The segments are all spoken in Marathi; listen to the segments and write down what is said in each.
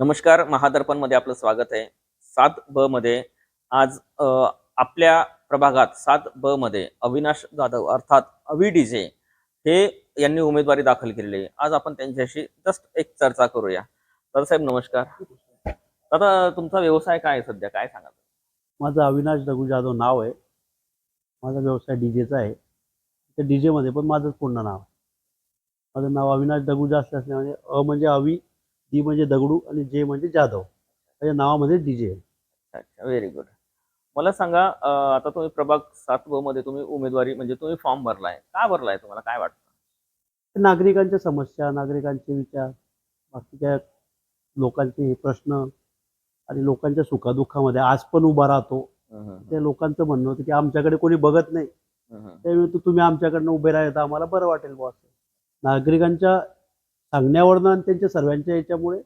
नमस्कार महादर्पणमध्ये आपलं स्वागत आहे. सात ब मध्ये आज आपल्या प्रभागात सात ब मध्ये अविनाश जाधव अर्थात अवि डीजे हे यांनी उमेदवारी दाखल केलेली आहे. आज आपण त्यांच्याशी जस्ट एक चर्चा करूया. दादासाहेब नमस्कार. दादा तुमचा व्यवसाय काय आहे सध्या? काय सांगा माझं अविनाश दगू जाधव नाव आहे. माझा व्यवसाय डीजेचा आहे. त्या डीजेमध्ये पण माझंच पूर्ण नाव आहे. माझं नाव अविनाश दगुजा असल्यास असल्यामुळे अ म्हणजे अवि डी म्हणजे दगडू आणि जे म्हणजे जाधव. माझ्या नावामध्ये डीजे अच्छा व्हेरी गुड मला सांगा आता तुम्ही प्रभाग सात ब मध्ये तुम्ही उमेदवारी म्हणजे तुम्ही फॉर्म भरलाय. का भरलाय तुम्हाला? काय वाटतं? नागरिकांच्या समस्या नागरिकांचे विचार बाकीच्या लोकांचे हे प्रश्न आणि लोकांच्या सुखादुःखामध्ये आज पण उभा राहतो. त्या लोकांचं म्हणणं होतं की आमच्याकडे कोणी बघत नाही. त्यावेळी तुम्ही आमच्याकडनं उभे राहिले तर आम्हाला बरं वाटेल बॉस नागरिकांच्या सांगण्यावरनं आणि त्यांच्या सर्वांच्या याच्यामुळे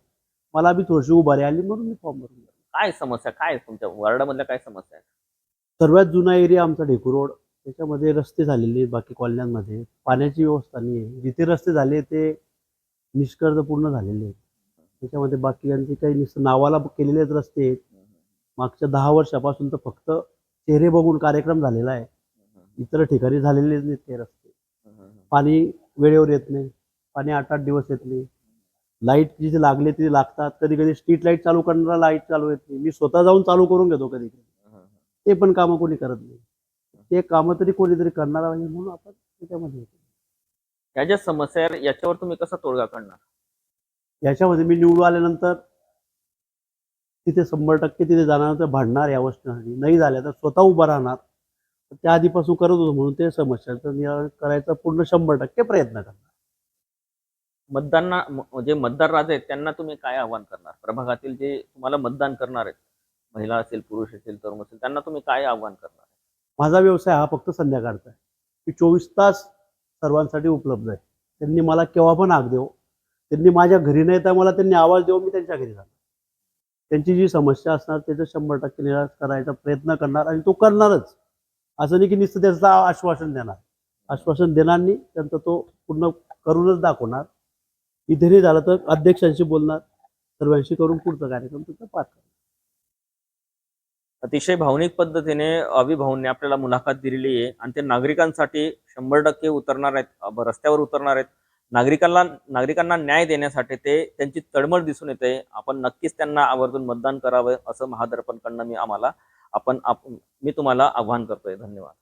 मला बी थोडीशी उभारी आली म्हणून मी फॉर्म भरून. काय समस्या? काय तुमच्या वार्डामधल्या काय समस्या आहेत? सर्वात जुना एरिया आमचा ढेकू रोड. त्याच्यामध्ये रस्ते झालेले आहेत बाकी कॉलन्यांमध्ये. पाण्याची व्यवस्था नाही आहे. जिथे रस्ते झाले ते निष्कर्ष पूर्ण झालेले आहेत. त्याच्यामध्ये बाकीच्यांचे काही नुसतं नावाला केलेले आहेत रस्ते आहेत. मागच्या दहा वर्षापासून तर फक्त चेहरे बघून कार्यक्रम झालेला आहे. इतर ठिकाणी झालेले नाहीत ते रस्ते. पाणी वेळेवर येत नाही. पाणी आठ आठ दिवस येत नाही लाइट जिथे लागले तिथे लागतात. कधी कधी स्ट्रीट लाइट चालू करणारा लाइट चालू येत नाही. मी स्वतः जाऊन चालू करून घेतो कधी कधी ते पण कामं कोणी करत नाही. ते कामं तरी कोणीतरी करणार पाहिजे म्हणून आपण त्याच्यामध्ये येतो. या ज्या समस्या याच्यावर तुम्ही कसा तोडगा काढणार? याच्यामध्ये मी निवडून आल्यानंतर तिथे शंभर टक्के तिथे जाणार भांडणार या गोष्टीसाठी नाही झाल्या तर स्वतः उभा राहणार. त्या आधीपासून करत होतो म्हणून ते समस्याचं निराकरण करायचा पूर्ण शंभर टक्के प्रयत्न करणार. मतदारांना जे मतदार राजे आहेत त्यांना तुम्ही काय आव्हान करणार? प्रभागातील जे तुम्हाला मतदान करणार आहेत महिला असेल पुरुष असेल तरुण असेल त्यांना तुम्ही काय आव्हान करणार? माझा व्यवसाय हा फक्त संध्याकाळचा आहे. मी चोवीस तास सर्वांसाठी उपलब्ध आहे. त्यांनी मला केव्हा पण आग देऊ त्यांनी माझ्या घरी नाही तर मला त्यांनी आवाज देऊ मी त्यांच्या घरी जाणार. त्यांची जी समस्या असणार त्याचं शंभर टक्के निराश करायचा प्रयत्न करणार आणि तो करणारच. असं नाही की नुसतं त्याचं आश्वासन देणार. आश्वासन देणार नाही त्यांचा तो पूर्ण करूनच दाखवणार. इथे नाही झालं तर अध्यक्षांशी बोलणार. सर्वांशी करून पुढचा कार्यक्रम तुमचा पार करणार अतिशय भावनिक पद्धतीने अभिभाऊंनी आपल्याला मुलाखत दिलेली आहे आणि ते नागरिकांसाठी शंभर टक्के उतरणार आहेत रस्त्यावर उतरणार आहेत. नागरिकांना नागरिकांना न्याय देण्यासाठी ते त्यांची तळमळ दिसून येते. आपण नक्कीच त्यांना आवर्जून मतदान करावं असं महादर्पणकडनं मी आम्हाला आपण आप- मी तुम्हाला आव्हान करतोय. धन्यवाद.